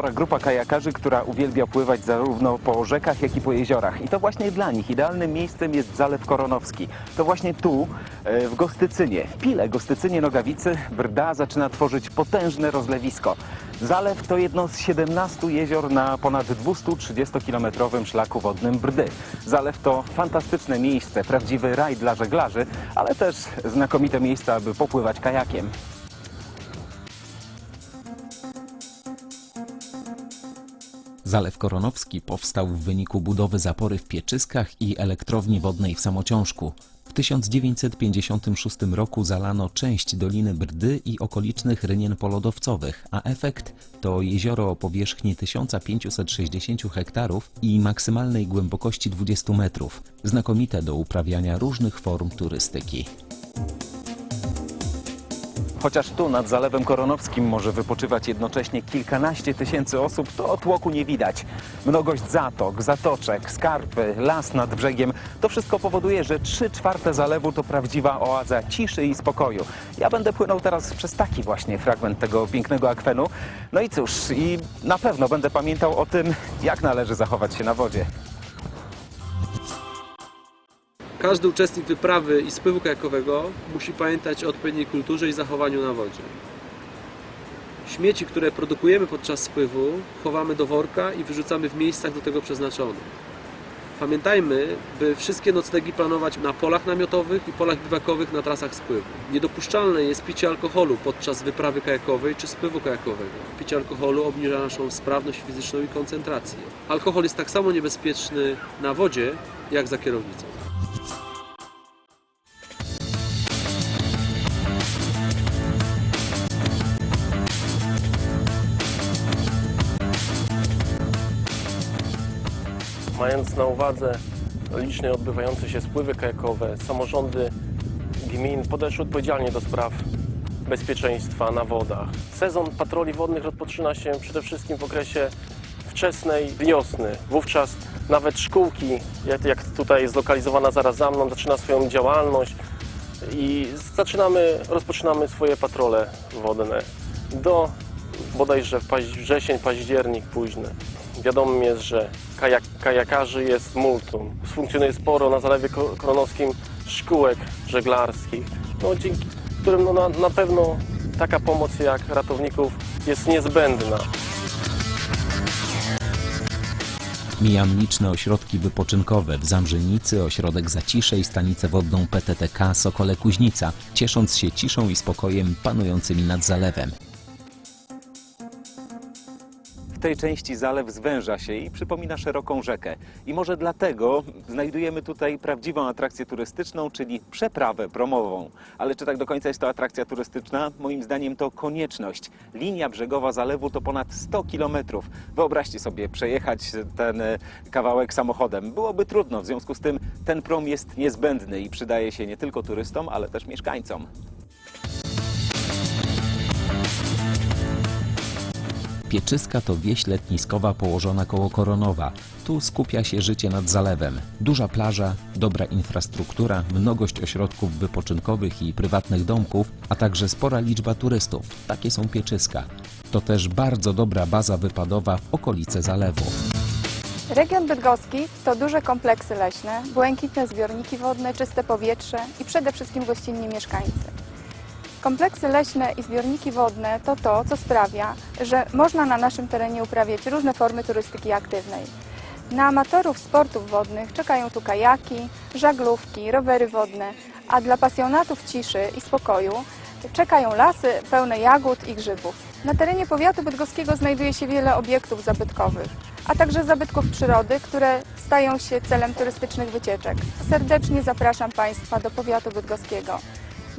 Spora grupa kajakarzy, która uwielbia pływać zarówno po rzekach, jak i po jeziorach. I to właśnie dla nich idealnym miejscem jest Zalew Koronowski. To właśnie tu, e, w Gostycynie, w Pile Gostycynie Nogawicy, Brda zaczyna tworzyć potężne rozlewisko. Zalew to jedno z 17 jezior na ponad 230-kilometrowym szlaku wodnym Brdy. Zalew to fantastyczne miejsce, prawdziwy raj dla żeglarzy, ale też znakomite miejsce, aby popływać kajakiem. Zalew Koronowski powstał w wyniku budowy zapory w Pieczyskach i elektrowni wodnej w Samociążku. W 1956 roku zalano część Doliny Brdy i okolicznych rynien polodowcowych, a efekt to jezioro o powierzchni 1560 hektarów i maksymalnej głębokości 20 metrów, znakomite do uprawiania różnych form turystyki. Chociaż tu nad Zalewem Koronowskim może wypoczywać jednocześnie kilkanaście tysięcy osób, to otłoku nie widać. Mnogość zatok, zatoczek, skarpy, las nad brzegiem to wszystko powoduje, że trzy czwarte zalewu to prawdziwa oaza ciszy i spokoju. Ja będę płynął teraz przez taki właśnie fragment tego pięknego akwenu. No i cóż, i na pewno będę pamiętał o tym, jak należy zachować się na wodzie. Każdy uczestnik wyprawy i spływu kajakowego musi pamiętać o odpowiedniej kulturze i zachowaniu na wodzie. Śmieci, które produkujemy podczas spływu, chowamy do worka i wyrzucamy w miejscach do tego przeznaczonych. Pamiętajmy, by wszystkie noclegi planować na polach namiotowych i polach biwakowych na trasach spływu. Niedopuszczalne jest picie alkoholu podczas wyprawy kajakowej czy spływu kajakowego. Picie alkoholu obniża naszą sprawność fizyczną i koncentrację. Alkohol jest tak samo niebezpieczny na wodzie, jak za kierownicą. Mając na uwadze licznie odbywające się spływy kajakowe, samorządy gmin podeszły odpowiedzialnie do spraw bezpieczeństwa na wodach. Sezon patroli wodnych rozpoczyna się przede wszystkim w okresie wczesnej wiosny. Wówczas nawet szkółki, jak, tutaj zlokalizowana zaraz za mną, zaczyna swoją działalność i zaczynamy, rozpoczynamy swoje patrole wodne do bodajże wrzesień, październik późny. Wiadomym jest, że kajak, kajakarzy jest multum. Funkcjonuje sporo na Zalewie Ko- Koronowskim szkółek żeglarskich, no, dzięki którym no, na, na pewno taka pomoc jak ratowników jest niezbędna. Mijam liczne ośrodki wypoczynkowe w Zamrzenicy, ośrodek Zacisze i stanicę wodną PTTK Sokole Kuźnica, ciesząc się ciszą i spokojem panującymi nad zalewem. Tej części zalew zwęża się i przypomina szeroką rzekę. I może dlatego znajdujemy tutaj prawdziwą atrakcję turystyczną, czyli przeprawę promową. Ale czy tak do końca jest to atrakcja turystyczna? Moim zdaniem to konieczność. Linia brzegowa zalewu to ponad 100 kilometrów. Wyobraźcie sobie przejechać ten e, kawałek samochodem. Byłoby trudno, w związku z tym ten prom jest niezbędny i przydaje się nie tylko turystom, ale też mieszkańcom. Pieczyska to wieś letniskowa położona koło Koronowa. Tu skupia się życie nad zalewem. Duża plaża, dobra infrastruktura, mnogość ośrodków wypoczynkowych i prywatnych domków, a także spora liczba turystów. Takie są Pieczyska. To też bardzo dobra baza wypadowa w okolice zalewu. Region bydgoski to duże kompleksy leśne, błękitne zbiorniki wodne, czyste powietrze i przede wszystkim gościnni mieszkańcy. Kompleksy leśne i zbiorniki wodne to to, co sprawia, że można na naszym terenie uprawiać różne formy turystyki aktywnej. Na amatorów sportów wodnych czekają tu kajaki, żaglówki, rowery wodne, a dla pasjonatów ciszy i spokoju czekają lasy pełne jagód i grzybów. Na terenie powiatu bydgoskiego znajduje się wiele obiektów zabytkowych, a także zabytków przyrody, które stają się celem turystycznych wycieczek. Serdecznie zapraszam Państwa do powiatu bydgoskiego.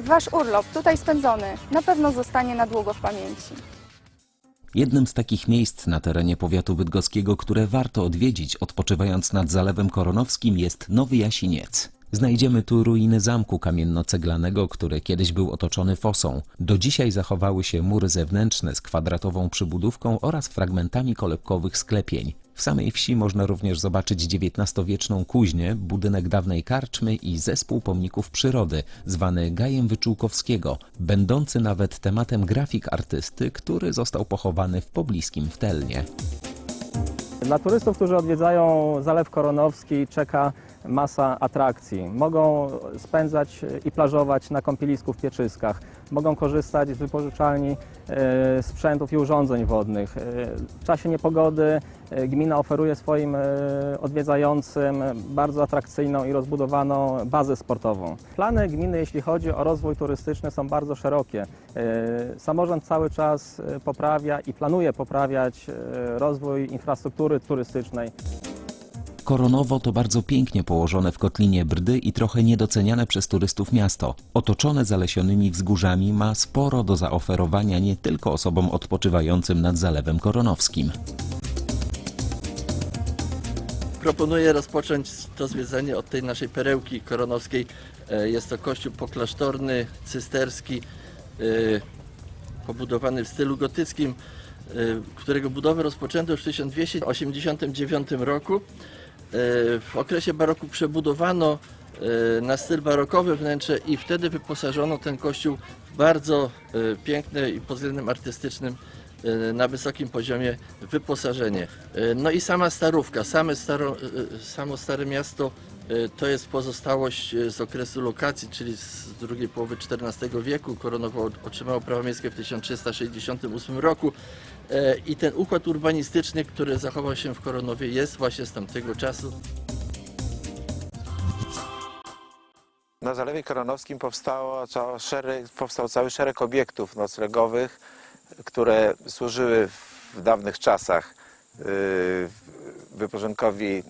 Wasz urlop tutaj spędzony na pewno zostanie na długo w pamięci. Jednym z takich miejsc na terenie powiatu bydgoskiego, które warto odwiedzić odpoczywając nad Zalewem Koronowskim jest Nowy Jasiniec. Znajdziemy tu ruiny zamku kamienno-ceglanego, który kiedyś był otoczony fosą. Do dzisiaj zachowały się mury zewnętrzne z kwadratową przybudówką oraz fragmentami kolebkowych sklepień. W samej wsi można również zobaczyć XIX-wieczną kuźnię, budynek dawnej karczmy i zespół pomników przyrody, zwany Gajem Wyczółkowskiego, będący nawet tematem grafik artysty, który został pochowany w pobliskim Wtelnie. Dla turystów, którzy odwiedzają Zalew Koronowski czeka masa atrakcji. Mogą spędzać i plażować na kąpielisku w Pieczyskach. Mogą korzystać z wypożyczalni e, sprzętów i urządzeń wodnych. E, W czasie niepogody e, gmina oferuje swoim e, odwiedzającym bardzo atrakcyjną i rozbudowaną bazę sportową. Plany gminy, jeśli chodzi o rozwój turystyczny, są bardzo szerokie. E, Samorząd cały czas e, poprawia i planuje poprawiać e, rozwój infrastruktury turystycznej. Koronowo to bardzo pięknie położone w kotlinie Brdy i trochę niedoceniane przez turystów miasto. Otoczone zalesionymi wzgórzami ma sporo do zaoferowania nie tylko osobom odpoczywającym nad Zalewem Koronowskim. Proponuję rozpocząć to zwiedzanie od tej naszej perełki koronowskiej. E, Jest to kościół poklasztorny, cysterski, e, pobudowany w stylu gotyckim, e, którego budowę rozpoczęto już w 1289 roku. E, W okresie baroku przebudowano e, na styl barokowy wnętrze i wtedy wyposażono ten kościół w bardzo e, piękne i pod względem artystycznym na wysokim poziomie wyposażenie. No i sama Starówka, same staro, samo Stare Miasto to jest pozostałość e, z okresu lokacji, czyli z drugiej połowy XIV wieku. Koronowo otrzymało prawo miejskie w 1368 roku E, i ten układ urbanistyczny, który zachował się w Koronowie jest właśnie z tamtego czasu. Na Zalewie Koronowskim powstało ca- szereg, powstał cały szereg obiektów noclegowych, które służyły w dawnych czasach yy, wypoczynkowi yy,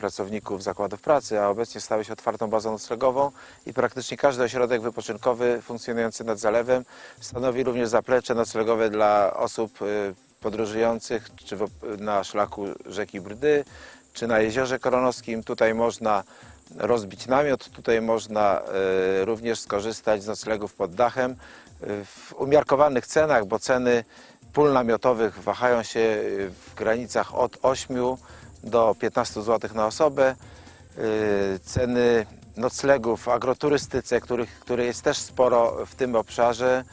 pracowników zakładów pracy, a obecnie stały się otwartą bazą noclegową i praktycznie każdy ośrodek wypoczynkowy funkcjonujący nad zalewem stanowi również zaplecze noclegowe dla osób yy, podróżujących czy na szlaku rzeki Brdy, czy na jeziorze koronowskim. Tutaj można rozbić namiot, tutaj można e, również skorzystać z noclegów pod dachem e, w umiarkowanych cenach, bo ceny pól namiotowych wahają się w granicach od 8 do 15 zł na osobę. E, Ceny noclegów w agroturystyce, których, której jest też sporo w tym obszarze,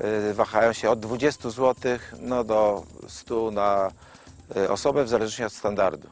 e, wahają się od 20 zł no, do 100 na e, osobę w zależności od standardu.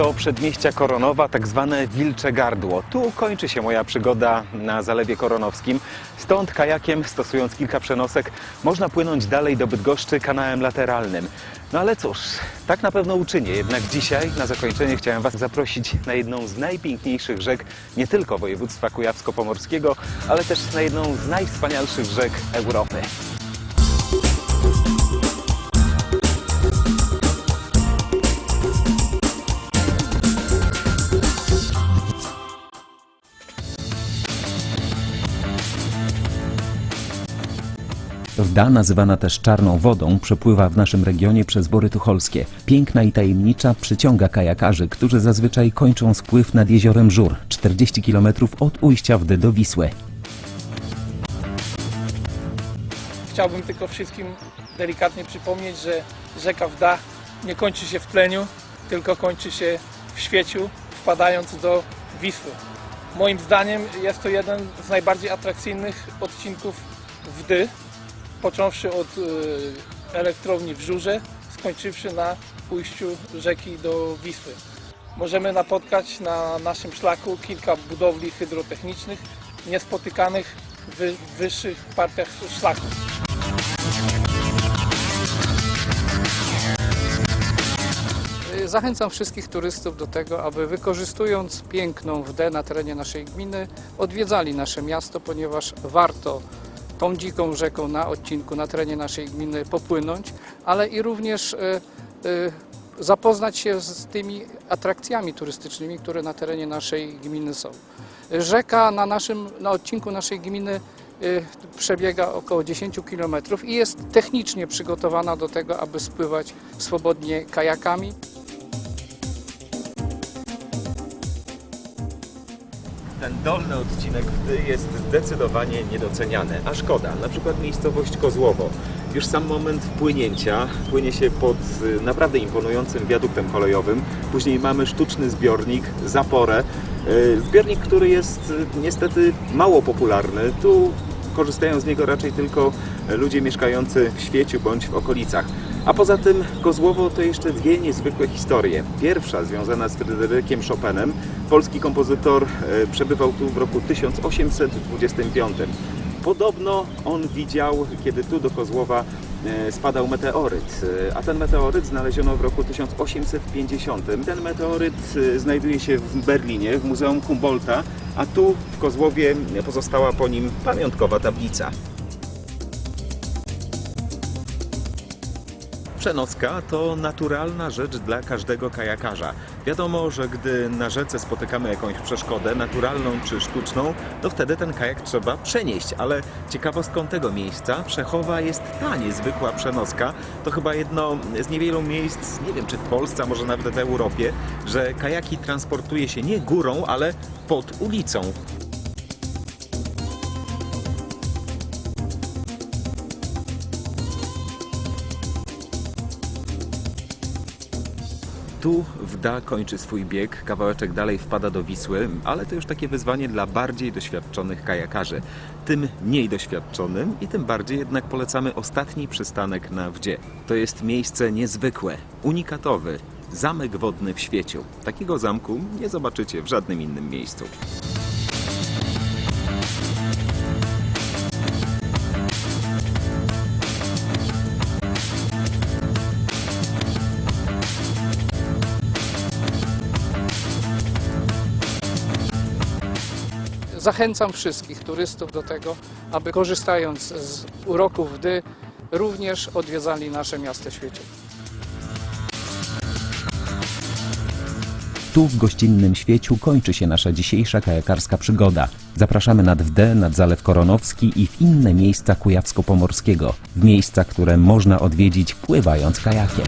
To przedmieścia Koronowa, tak zwane Wilcze Gardło. Tu kończy się moja przygoda na Zalewie Koronowskim. Stąd kajakiem, stosując kilka przenosek, można płynąć dalej do Bydgoszczy kanałem lateralnym. No ale cóż, tak na pewno uczynię. Jednak dzisiaj, na zakończenie, chciałem Was zaprosić na jedną z najpiękniejszych rzek nie tylko województwa kujawsko-pomorskiego, ale też na jedną z najwspanialszych rzek Europy. Rda, nazywana też czarną wodą, przepływa w naszym regionie przez Bory Tucholskie. Piękna i tajemnicza przyciąga kajakarzy, którzy zazwyczaj kończą spływ nad jeziorem Żur, 40 km od ujścia Wdy do Wisły. Chciałbym tylko wszystkim delikatnie przypomnieć, że rzeka Wda nie kończy się w tleniu, tylko kończy się w świeciu, wpadając do Wisły. Moim zdaniem jest to jeden z najbardziej atrakcyjnych odcinków Wdy, począwszy od y, elektrowni w Żurze, skończywszy na pójściu rzeki do Wisły. Możemy napotkać na naszym szlaku kilka budowli hydrotechnicznych niespotykanych w wyższych partiach szlaku. Zachęcam wszystkich turystów do tego, aby wykorzystując piękną wdę na terenie naszej gminy, odwiedzali nasze miasto, ponieważ warto tą dziką rzeką na odcinku na terenie naszej gminy popłynąć, ale i również e, e, zapoznać się z tymi atrakcjami turystycznymi, które na terenie naszej gminy są. Rzeka na, naszym, na odcinku naszej gminy y, przebiega około 10 km i jest technicznie przygotowana do tego, aby spływać swobodnie kajakami. Ten dolny odcinek jest zdecydowanie niedoceniany, a szkoda. Na przykład miejscowość Kozłowo. Już sam moment wpłynięcia płynie się pod y, naprawdę imponującym wiaduktem kolejowym. Później mamy sztuczny zbiornik, zaporę. Y, Zbiornik, który jest y, niestety mało popularny. Tu korzystają z niego raczej tylko ludzie mieszkający w Świeciu bądź w okolicach. A poza tym Kozłowo to jeszcze dwie niezwykłe historie. Pierwsza związana z Fryderykiem Chopinem. Polski kompozytor e, przebywał tu w roku 1825. Podobno on widział, kiedy tu do Kozłowa e, spadał meteoryt, E, a ten meteoryt znaleziono w roku 1850. Ten meteoryt znajduje się w Berlinie, w Muzeum Humboldta, a tu w Kozłowie pozostała po nim pamiątkowa tablica. Przenoska to naturalna rzecz dla każdego kajakarza. Wiadomo, że gdy na rzece spotykamy jakąś przeszkodę, naturalną czy sztuczną, to wtedy ten kajak trzeba przenieść. Ale ciekawostką tego miejsca Przechowa jest ta niezwykła przenoska. To chyba jedno z niewielu miejsc, nie wiem czy w Polsce, może nawet w Europie, że kajaki transportuje się nie górą, ale pod ulicą. Tu Wda kończy swój bieg, kawałeczek dalej wpada do Wisły, ale to już takie wyzwanie dla bardziej doświadczonych kajakarzy. Tym mniej doświadczonym i tym bardziej jednak polecamy ostatni przystanek na Wdzie. To jest miejsce niezwykłe, unikatowy, zamek wodny w świeciu. Takiego zamku nie zobaczycie w żadnym innym miejscu. Zachęcam wszystkich turystów do tego, aby korzystając z uroków Wdy, również odwiedzali nasze miasto Świecie. Tu w gościnnym świeciu kończy się nasza dzisiejsza kajakarska przygoda. Zapraszamy nad Wdę, nad Zalew Koronowski i w inne miejsca Kujawsko-Pomorskiego. W miejsca, które można odwiedzić pływając kajakiem.